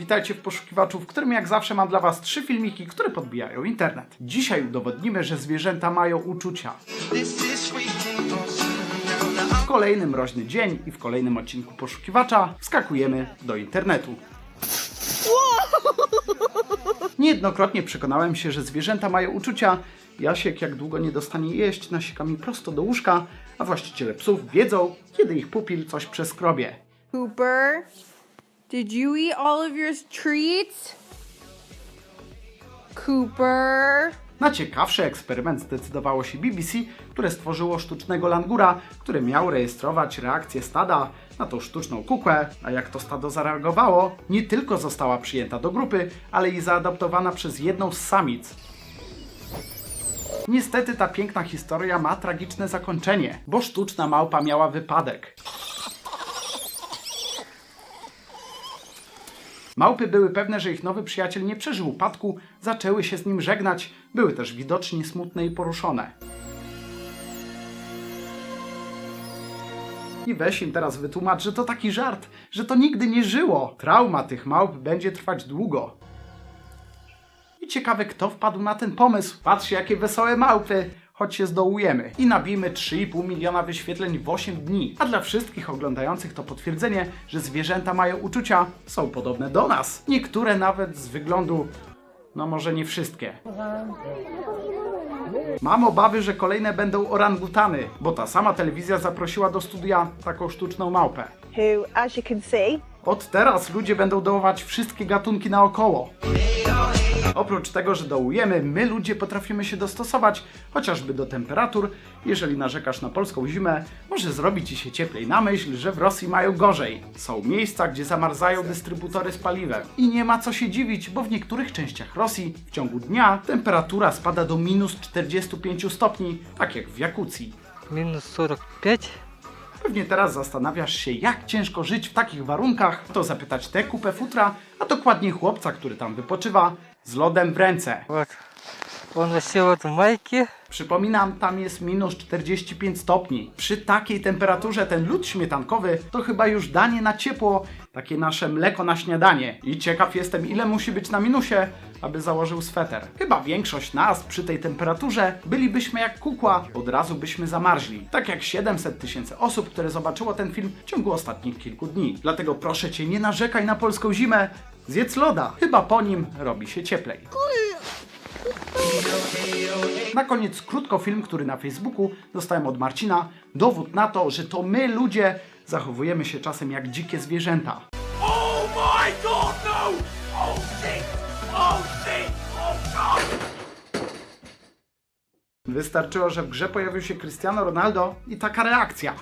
Witajcie w poszukiwaczu, w którym jak zawsze mam dla Was trzy filmiki, które podbijają internet. Dzisiaj udowodnimy, że zwierzęta mają uczucia. W kolejny mroźny dzień i w kolejnym odcinku poszukiwacza wskakujemy do internetu. Niejednokrotnie przekonałem się, że zwierzęta mają uczucia. Jasiek, jak długo nie dostanie jeść, nasieka mi prosto do łóżka, a właściciele psów wiedzą, kiedy ich pupil coś przeskrobie. Cooper, did you eat all of your treats? Cooper. Na ciekawszy eksperyment zdecydowało się BBC, które stworzyło sztucznego langura, który miał rejestrować reakcję stada na tą sztuczną kukłę, a jak to stado zareagowało, nie tylko została przyjęta do grupy, ale i zaadoptowana przez jedną z samic. Niestety ta piękna historia ma tragiczne zakończenie, bo sztuczna małpa miała wypadek. Małpy były pewne, że ich nowy przyjaciel nie przeżył upadku, zaczęły się z nim żegnać, były też widocznie smutne i poruszone. I weź im teraz wytłumacz, że to taki żart, że to nigdy nie żyło. Trauma tych małp będzie trwać długo. I ciekawe, kto wpadł na ten pomysł. Patrzcie, jakie wesołe małpy. Choć się zdołujemy. I nabijmy 3,5 miliona wyświetleń w 8 dni. A dla wszystkich oglądających to potwierdzenie, że zwierzęta mają uczucia, są podobne do nas. Niektóre nawet z wyglądu, no może nie wszystkie. Mam obawy, że kolejne będą orangutany, bo ta sama telewizja zaprosiła do studia taką sztuczną małpę. who, as you can see, Od teraz ludzie będą dołować wszystkie gatunki naokoło. Oprócz tego, że dołujemy, my ludzie potrafimy się dostosować chociażby do temperatur. Jeżeli narzekasz na polską zimę, może zrobić ci się cieplej na myśl, że w Rosji mają gorzej. Są miejsca, gdzie zamarzają dystrybutory z paliwem. I nie ma co się dziwić, bo w niektórych częściach Rosji w ciągu dnia temperatura spada do minus 45 stopni, tak jak w Jakucji. Minus 45. Pewnie teraz zastanawiasz się, jak ciężko żyć w takich warunkach, to zapytać tę kupę futra, a dokładnie chłopca, który tam wypoczywa, z lodem w ręce. Tak. Он носил вот майки. Przypominam, tam jest minus 45 stopni. Przy takiej temperaturze ten lód śmietankowy to chyba już danie na ciepło, takie nasze mleko na śniadanie. I ciekaw jestem, ile musi być na minusie, aby założył sweter. Chyba większość nas przy tej temperaturze bylibyśmy jak kukła, od razu byśmy zamarzli. Tak jak 700 tysięcy osób, które zobaczyło ten film w ciągu ostatnich kilku dni. Dlatego proszę cię, nie narzekaj na polską zimę, zjedz loda. Chyba po nim robi się cieplej. Na koniec krótko film, który na Facebooku dostałem od Marcina. Dowód na to, że to my ludzie zachowujemy się czasem jak dzikie zwierzęta. Oh my god, Wystarczyło, że w grze pojawił się Cristiano Ronaldo i taka reakcja.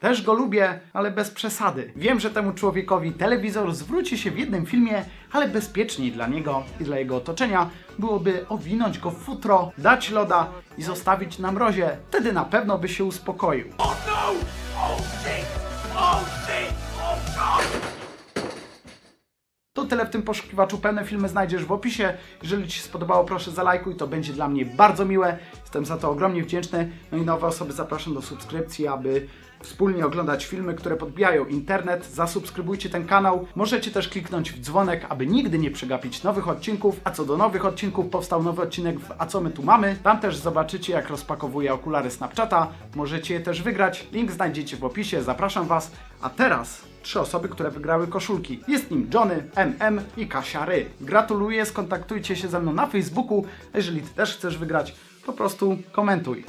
Też go lubię, ale bez przesady. Wiem, że temu człowiekowi telewizor zwróci się w jednym filmie, ale bezpieczniej dla niego i dla jego otoczenia byłoby owinąć go w futro, dać loda i zostawić na mrozie. Wtedy na pewno by się uspokoił. Oh no! Oh tyle w tym poszukiwaczu. Pełne filmy znajdziesz w opisie. Jeżeli Ci się spodobało, proszę zalajkuj, to będzie dla mnie bardzo miłe. Jestem za to ogromnie wdzięczny. No i nowe osoby zapraszam do subskrypcji, aby wspólnie oglądać filmy, które podbijają internet. Zasubskrybujcie ten kanał. Możecie też kliknąć w dzwonek, aby nigdy nie przegapić nowych odcinków. A co do nowych odcinków, powstał nowy odcinek w A co my tu mamy. Tam też zobaczycie, jak rozpakowuję okulary Snapchata. Możecie je też wygrać. Link znajdziecie w opisie. Zapraszam Was. A teraz trzy osoby, które wygrały koszulki. Jest nim Johnny, MM i Kasia Ry. Gratuluję, skontaktujcie się ze mną na Facebooku. Jeżeli Ty też chcesz wygrać, po prostu komentuj.